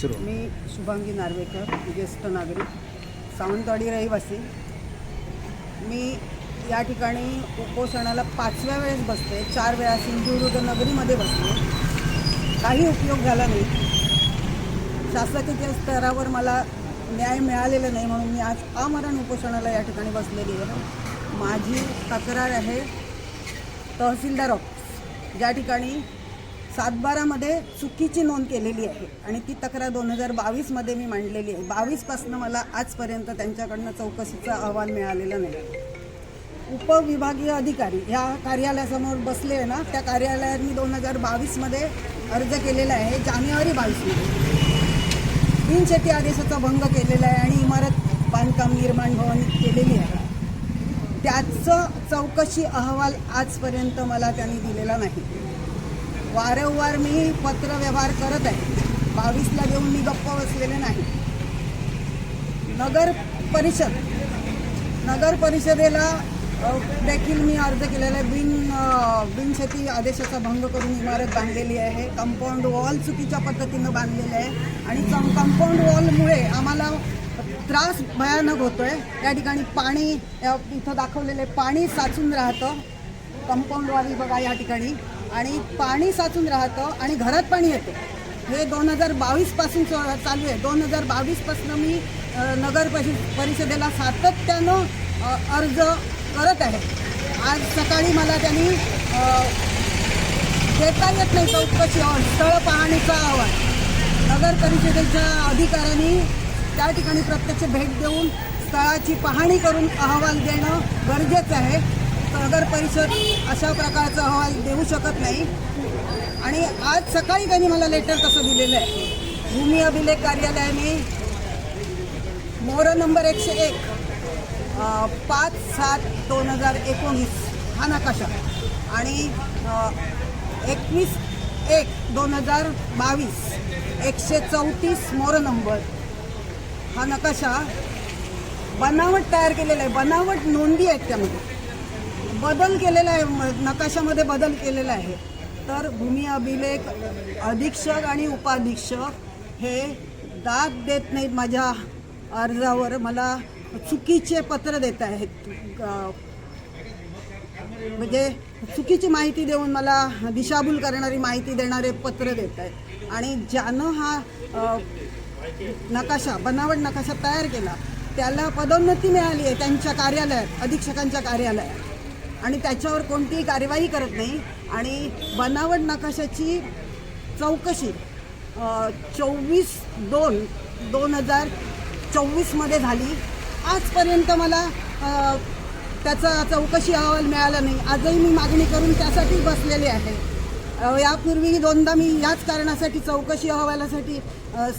सुरू. मी शुभांगी नार्वेकर ज्येष्ठ नागरिक सावंतवाडी रहिवासी. मी या ठिकाणी उपोषणाला पाचव्या वेळेस बसते चार वेळा सिंधुदुर्ग नगरीमध्ये बसते. काही उपयोग झाला नाही. शासकीय स्तरावर मला न्याय मिळालेला नाही म्हणून मी आज आमरण उपोषणाला या ठिकाणी बसलेली आहे. माझी तक्रार आहे तहसीलदार ऑफिस. ज्या ठिकाणी सातबारामध्ये चुकीची नोंद केलेली आहे आणि ती तक्रार दोन हजार बावीसमध्ये मी मांडलेली आहे. बावीसपासनं मला आजपर्यंत त्यांच्याकडनं चौकशीचा अहवाल मिळालेला नाही. उपविभागीय अधिकारी ह्या कार्यालयासमोर बसले आहे ना त्या कार्यालयात मी दोन हजार बावीसमध्ये अर्ज केलेला आहे जानेवारी बावीसमध्ये. बिनशेती आदेशाचा भंग केलेला आहे आणि इमारत बांधकाम निर्माण भवन केलेली आहे. त्याचं चौकशी अहवाल आजपर्यंत मला त्यांनी दिलेला नाही. वारंवार मी पत्रव्यवहार करत आहे. बावीसला घेऊन मी गप्प बसलेले नाही. नगर परिषद नगर परिषदेला देखील मी अर्ज केलेला आहे. बिन बिनशेती आदेशाचा भंग करून इमारत बांधलेली आहे. कंपाऊंड वॉल चुकीच्या पद्धतीनं बांधलेलं आहे. आणि कंपाऊंड वॉलमुळे आम्हाला त्रास भयानक होतो आहे त्या ठिकाणी पाणी इथं दाखवलेलं आहे पाणी साचून राहतं. कंपाऊंड वॉल बघा या ठिकाणी. आणि पाणी साचून राहतं आणि घरात पाणी येतं. हे दोन हजार बावीसपासून चालू आहे. दोन हजार बावीसपासून मी नगर परि परिषदेला सातत्यानं अर्ज करत आहे. आज सकाळी मला त्यांनी देता येत नाही चौकशी स्थळ पाहणीचा अहवाल नगर परिषदेच्या अधिकाऱ्यांनी त्या ठिकाणी प्रत्यक्ष भेट देऊन स्थळाची पाहणी करून अहवाल देणं गरजेचं आहे. नगर परिषद अशा प्रकारचा अहवाल देऊ शकत नाही. आणि आज सकाळी त्यांनी मला लेटर तसं दिलेलं आहे. भूमी अभिलेख कार्यालयाने मोर नंबर एकशे एक पाच सात दोन हजार एकोणीस हा नकाशा आणि एकवीस एक दोन हजार बावीस एकशे चौतीस मोर नंबर हा नकाशा बनावट तयार केलेला आहे. बनावट नोंदी आहेत त्यामध्ये. बदल केलेला आहे म- नकाशामध्ये बदल केलेला आहे. तर भूमी अभिलेख अधीक्षक आणि उपाधीक्षक हे दाद देत नाहीत माझ्या अर्जावर. मला चुकीचे पत्र देत आहेत. म्हणजे चुकीची माहिती देऊन मला दिशाभूल करणारी माहिती देणारे पत्र देत आहेत. आणि ज्यानं हा नकाशा बनावट नकाशा तयार केला त्याला पदोन्नती मिळाली आहे त्यांच्या कार्यालयात अधीक्षकांच्या कार्यालयात. आणि त्याच्यावर कोणतीही कार्यवाही करत नाही. आणि बनावट नकाशाची चौकशी चोवीस दोन दोन हजार चोवीसमध्ये झाली. आजपर्यंत मला त्याचा चौकशी अहवाल मिळाला नाही. आजही मी मागणी करून त्यासाठी बसलेले आहे. यापूर्वी दोनदा मी याच कारणासाठी चौकशी अहवालासाठी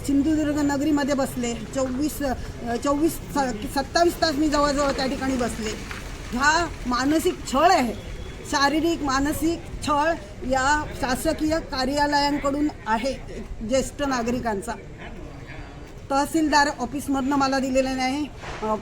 सिंधुदुर्ग नगरीमध्ये बसले. चोवीस चोवीस स- सत्तावीस तास मी जवळजवळ त्या ठिकाणी बसले. हा मानसिक छळ आहे. शारीरिक मानसिक छळ या शासकीय कार्यालयांकडून आहे ज्येष्ठ नागरिकांचा. तहसीलदार ऑफिसमधनं मला दिलेलं नाही.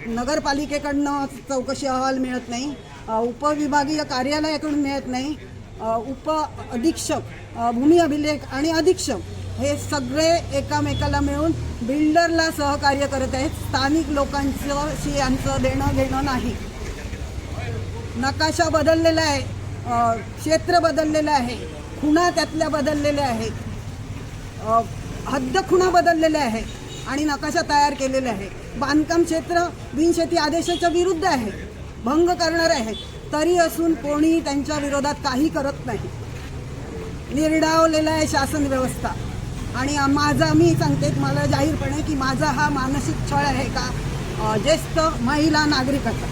नगरपालिकेकडनं चौकशी अहवाल मिळत नाही. उपविभागीय कार्यालयाकडून मिळत नाही. उप अधीक्षक भूमी अभिलेख आणि अधीक्षक हे सगळे एकामेकाला मिळून बिल्डरला सहकार्य करत आहेत. स्थानिक लोकांचं शी यांचं देणं घेणं नाही. नकाशा बदललेला आहे. क्षेत्र बदललेलं आहे. खुणा त्यातल्या बदललेल्या आहेत. हद्द खुणा बदललेल्या आहेत आणि नकाशा तयार केलेला आहे बांधकाम क्षेत्र बिनशेती आदेशाच्या विरुद्ध आहे. भंग करणार आहे तरी असून कोणी त्यांच्या विरोधात काही करत नाही. निर्डावलेला आहे शासन व्यवस्था. आणि माझा मी सांगते मला जाहीरपणे की माझा हा मानसिक छळ आहे का? ज्येष्ठ महिला नागरिकाचा.